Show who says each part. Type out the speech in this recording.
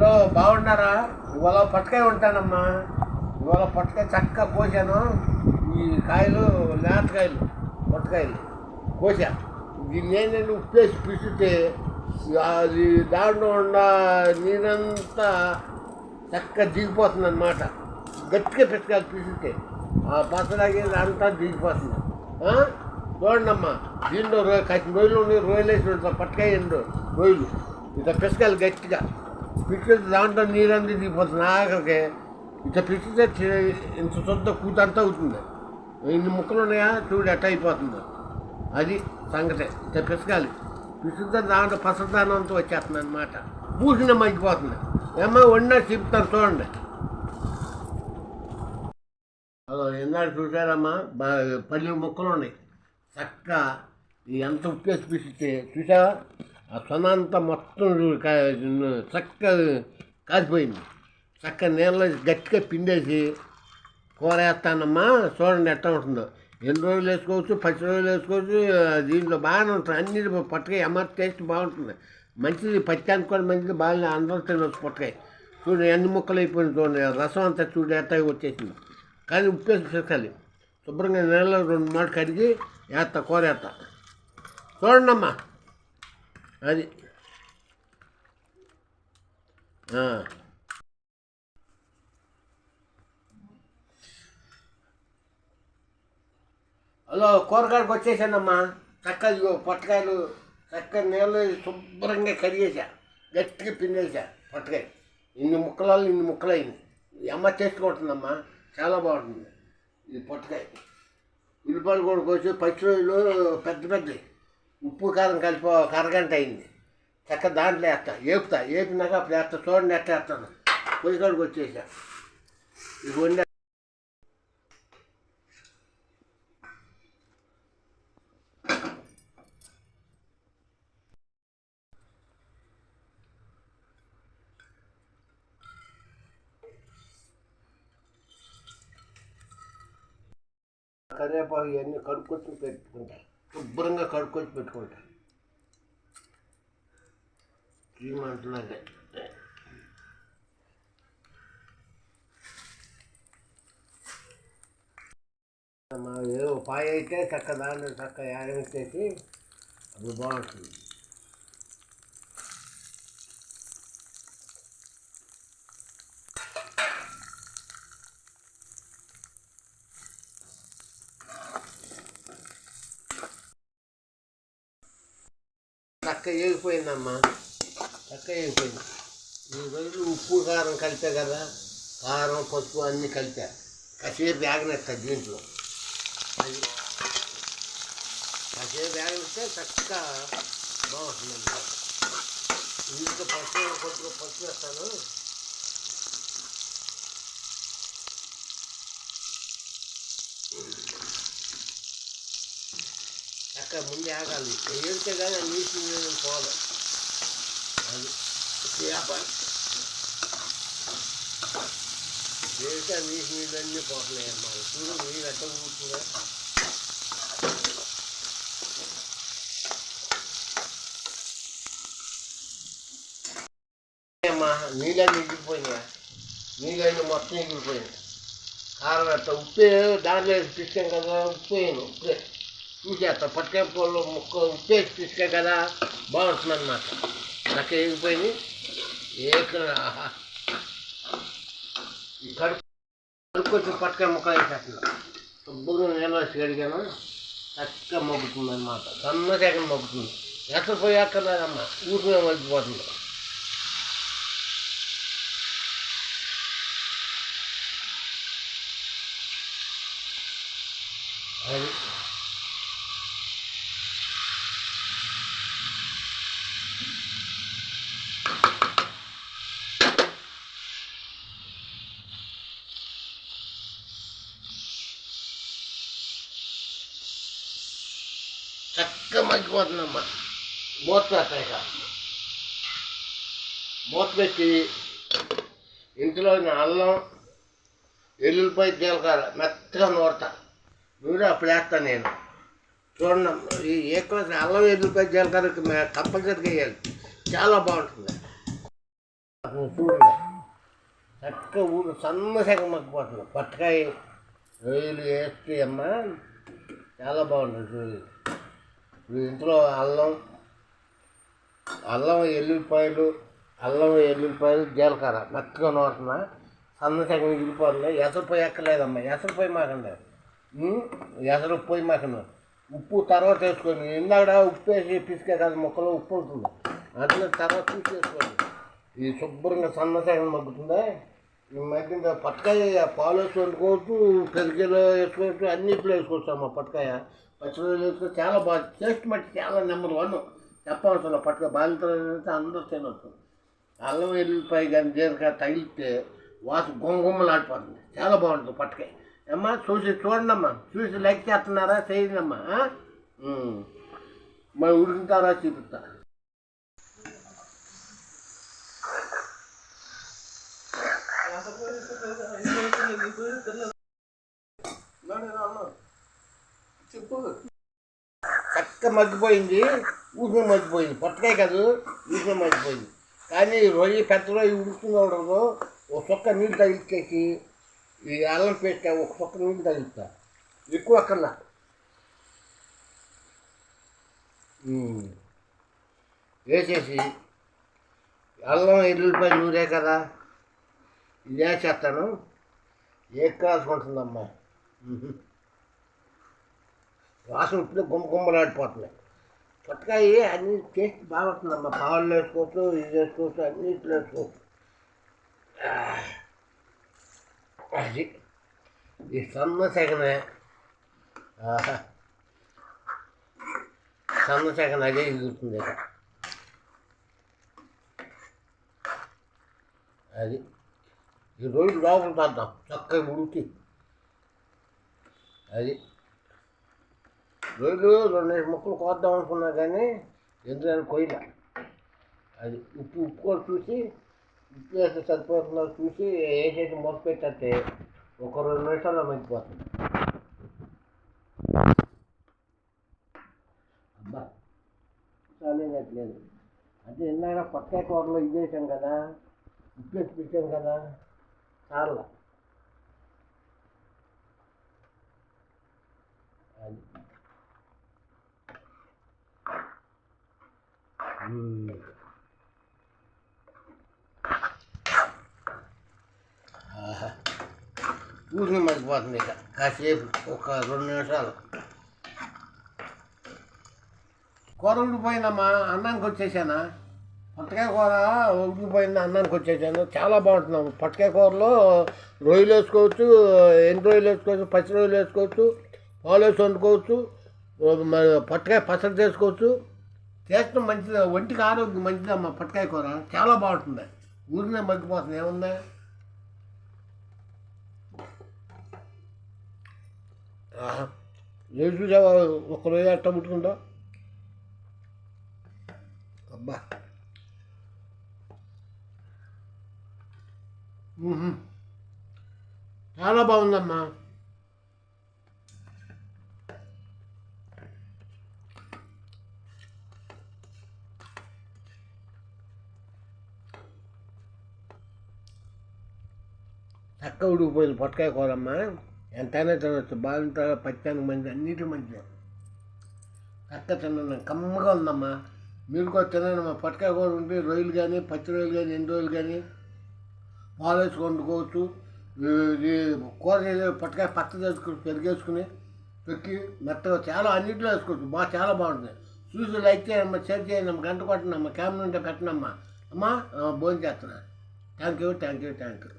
Speaker 1: Hello బాగున్నారా? ఇవాళ పట్టుకే ఉంటానమ్మా. ఇవాళ పట్టుకాయ చక్కగా కోసాను. ఈ కాయలు లేతకాయలు పొట్టకాయలు కోసా. దీన్ని ఏంటంటే ఉప్పేసి పిసితే అది దాంట్లో ఉన్న నీరంతా చక్కగా దిగిపోతుంది అనమాట గట్టిగా పెట్టుకోవాలి పిసితే ఆ పసలాగే అంతా దిగిపోతుంది. చూడండమ్మా దీంట్లో రొయ్య కచ్చి రొయ్యలు ఉన్నాయి రొయ్యలు వేసి ఉంటాం పట్టుకాయ రొయ్యలు. ఇట్లా పిసకాలి గట్టిగా. పిచ్చితే దాంట్లో నీరంతా దిగిపోతుంది ఆఖరికి ఇట్లా పిచ్చితే ఇంత శుద్ధ కూతంతా అవుతుంది. ఇన్ని ముక్కలు ఉన్నాయా? చూడు ఎట్ట అయిపోతుందో. అది సంగతే. ఇట్లా పిసకాలి పిసితే దాంట్లో పసదానం అంతా వచ్చేస్తుంది అనమాట పూసిన మగ్గిపోతుంది ఏమో వండా చెప్తాను చూడండి. అదో ఎన్నాడు చూసారమ్మా పల్లి ముక్కలు ఉన్నాయి. చక్క ఎంత ఉప్పేసి పిసిస్తే చూసావా ఆ సొన అంతా మొత్తం చక్కగా చక్క కాసిపోయింది చక్క నీళ్ళలో గట్టిగా పిండేసి కూర వేస్తానమ్మా చూడండి ఎట్లా ఉంటుందో. ఎన్ని రోజులు వేసుకోవచ్చు పది రోజులు వేసుకోవచ్చు దీంట్లో బాగానే ఉంటుంది. అన్ని పొట్టకాయ ఎమర్ టేస్ట్ బాగుంటుంది. మంచిది పచ్చానికి కూడా మంచిది బాగా అందరూ తినవచ్చు పొట్టకాయ. చూడు ఎన్ని ముక్కలు అయిపోయింది చూడండి. రసం అంతా చూడు ఎట్లా వచ్చేసింది. కానీ ఉప్పేసి పిసకాలి శుభ్రంగా నీళ్ళలో రెండు మాట కడిగి వేస్తా కూర వేస్తా చూడండి అమ్మా అది. హలో కూరగాయలకు వచ్చేసానమ్మా. చక్కగా ఇదిగో పొట్టకాయలు చక్కగా నీళ్ళు శుభ్రంగా కరిగేసా గట్టిగా పిండేసా పొట్టకాయ ఇన్ని ముక్కలాలు ఇన్ని ముక్కలు అయింది అమ్మ చేసుకుంటుందమ్మా చాలా బాగుంటుంది. ఇది పొట్టకాయ ఉల్లిపాయలు కూడా కోసి పచ్చి రోజులు పెద్ద పెద్దవి. ఉప్పు కారం కలిపి ఒక అరగంట అయింది. చక్క దాంట్లో వేస్తా. ఏపుతా. ఏపినాక అప్పుడు వేస్తా. చూడండి ఎట్ట వేస్తాను. పొయ్యి కాడికి వచ్చేసా. ఇది వండా కరివేపాకు ఇవన్నీ కడుక్కొచ్చి పెట్టుకుంటా. శుభ్రంగా కడుక్కొచ్చి పెట్టుకుంటా. శ్రీమంతులాగే మా ఏదో పాయ అయితే చక్క దాన్ని చక్క అది బాగుంటుంది. చక్క ఏగిపోయిందమ్మా. చక్క ఏగిపోయింది. ఈ రోజులు ఉప్పు కారం కలిపే కదా. కారం పసుపు అన్నీ కలిపా. కాసేపు వేగనేస్తా దీంట్లో. అది కాసేపు వేగనిస్తే చక్కగా బాగుంటుందమ్మా. ఇంట్లో పసుపు కొద్దిగా పసుపు వేస్తాను. చక్కగా ముందు ఆగాలి. ఏడితే కానీ నీటి నీళ్ళు పోదు. అది వ్యాపారం ఏడితే నీటి నీళ్ళు అన్నీ పోతున్నాయి అమ్మా. చూడు నీళ్ళు ఎట్ట కూర్చున్నా అమ్మా నీళ్ళన్నీ ఎగిరిపోయినాయా నీళ్ళన్నీ మొత్తం ఎగిరిపోయినాయి కారం అట్ట ఉప్పే దాంట్లో పిచ్చాం కదా ఉప్పు వేయను ఉప్పే. ఇంకేత పట్టుకే పూలు ముక్క ఉప్పేసి పిసికా కదా బాగుంటుంది అనమాట చక్క ఎగిపోయింది ఏక ఆహా. కడుపు కడుక్కొచ్చి పట్టుకే ముక్క వేసేస్తున్నా బుగ్గు నీళ్ళు వేసి చక్కగా మగ్గుతుంది అనమాట సన్నది ఎక్కడ మగ్గుతుంది ఎక్కడ పోయి అక్కర్లేదమ్మా ఊరికే మగ్గిపోతుంది అది చక్కగా మగ్గిపోతుందమ్మా మూత పెట్టాక మూత పెట్టి ఇంట్లో అల్లం ఎల్లుల్లిపాయ జీలకర్ర మెత్తగా నూరుతా. నూరి అప్పుడు వేస్తాను నేను. చూడండి ఈ ఏ క్లాస్ అల్లం ఎల్లుల్లిపాయ జీలకర్ర కంపల్సరీగా వేయాలి. చాలా బాగుంటుంది. అతను చూడండి. చక్కగా ఊరు సన్న సగం మగ్గిపోతుంది. పట్టకాయ రొయ్యలు వేస్తే అమ్మ చాలా బాగుంటుంది రొయ్యలు. ఇంట్లో అల్లం అల్లం ఎల్లుల్లిపాయలు అల్లం ఎల్లుల్లిపాయలు జీలకర్ర మెత్తగా నోటున సన్న సగం ఇగిలిపోతుంది ఎసరు పొయ్యి ఎక్కలేదమ్మా. ఎసరు పొయ్యి మాకండి. ఉమ్, ఎసరు పొయ్యి మాకండి. ఉప్పు తర్వాత వేసుకొని ఇందాక ఉప్పు వేసి పిసికే కదా మొక్కలో ఉప్పు ఉంటుంది. అందులో తర్వాత చూసి వేసుకోండి. ఇది శుభ్రంగా సన్న సగం మగ్గుతుందా? ఈ మగ్గిన పట్టకాయ పాలు వేసి వండుకోవచ్చు పెరిగేలో వేసుకోవచ్చు అన్నిట్లో వేసుకోవచ్చు అమ్మ పట్టకాయ పచ్చిమిరపకాయలు చాలా బాగా టేస్ట్ మట్టి చాలా నెంబర్ వన్ చెప్పవలసిన పట్టుక బాలింతలు అందరూ తినవచ్చు అల్లం వెల్లుల్లిపాయ కానీ జీలకాయ తగిలితే వాసు గుమ్మగుమ్మలాడిపోతుంది చాలా బాగుంటుంది పట్టుకాయ అమ్మా చూసి చూడండి అమ్మా చూసి లైక్ చేస్తున్నారా చేయండి మరి ఉడికింటారా చూపిస్తా. చెప్పు. చక్క మగ్గిపోయింది ఊసిన మగ్గిపోయింది. పొట్టకాయ కాదు ఊసిన మగ్గిపోయింది. కానీ రొయ్యి పెద్ద రొయ్యి ఉడుకుతుంది ఉండదు ఒక చొక్క నీళ్ళు తగిలిచ్చేసి ఈ అల్లం పేస్ట్ ఒక చొక్క నీళ్ళు తగిలిస్తా. ఎక్కువ కన్నా వేసేసి అల్లం ఎల్లుల్లిపాయ నూరే కదా? ఇది వేసేస్తాను. ఏ కాసుకుంటుందమ్మా వాసన ఇప్పుడు గుమ్మ గుమ్మలాడిపోతున్నాయి. కొత్తకాయ అన్ని టేస్ట్ బాగుంటుందమ్మా. పావులు వేసుకోవచ్చు ఇది వేసుకోవచ్చు అన్ని ఇట్లా వేసుకోవచ్చు. అది ఈ సన్న సెగనే సన్న సెగన అదే ఎగురుతుంది అది ఈ రోజు లోపల తాద్దాం చక్కగా ఉడికి. అది రోజు రెండు ముక్కలు కోద్దాం అనుకున్నా కానీ ఎందుకని కొయ్యలే. అది ఉప్పు ఉప్పు కూడా చూసి ఉప్పు వేస్తే సరిపోతుందో చూసి వేసేసి మొక్క పెట్టేస్తే ఒక రెండు నిమిషాల్లో మగ్గిపోతుంది. అబ్బా చాలేనట్లేదు అదే ఇందాక పక్కా కూరలో ఇది వేసాం కదా ఉప్పు వేసి పెట్టాం కదా చాలా అది మ్మ్. ఆహా. ఊరిని ఇక. కాసేపు ఒక రెండు నిమిషాలు. కూర ఉడిపోయిందమ్మా అన్నానికి వచ్చేసానా? పట్టకాయ కూర ఉడికిపోయింది అన్నానికి వచ్చేసాను. చాలా బాగుంటుందమ్మా పట్టకాయ కూరలో రొయ్యలు వేసుకోవచ్చు ఎండు రొయ్యలు వేసుకోవచ్చు పచ్చి రొయ్యలు వేసుకోవచ్చు పాలు వేసి వండుకోవచ్చు మరి పట్టకాయ పచ్చడి చేసుకోవచ్చు. టేస్ట్ మంచిది ఒంటికి ఆరోగ్యం మంచిదమ్మా పట్టకాయ కూర. చాలా బాగుంటుంది. ఊరినే మగ్గిపోతుంది. ఏముందా? ఏం చూసావా? ఒక అట్ట ముట్టుకుంటా అబ్బా. చాలా బాగుందమ్మా. చక్క ఉడికిపోయింది. పొట్టకాయ కూరమ్మ. ఎంతైనా తినొచ్చు. బాగుంటా పచ్చానికి మంచిది. అన్నిటి మంచిది. చక్క తిన్నాను. కమ్మగా ఉందమ్మా. మీరు కూడా తినండి పొట్టకాయ కూర ఉంటే రొయ్యలు కానీ పచ్చి రొయ్యలు కానీ ఎండు రొయ్యలు కానీ పాలు వండుకోవచ్చు. ఇది కూర పొట్టకాయ పచ్చడి వేసుకుని పెరిగేసుకుని తొక్కి మెత్తగా చాలా అన్నింటిలో వేసుకోవచ్చు. బాగా చాలా బాగుంటుంది. చూసి లైక్ చేయండి షేర్ చేయండి అమ్మ గంట కొట్టనమ్మా క్యామ్ నుండి ఉంటే అమ్మా. అమ్మా భోజనం చేస్తున్నా. Thank you thank you thank you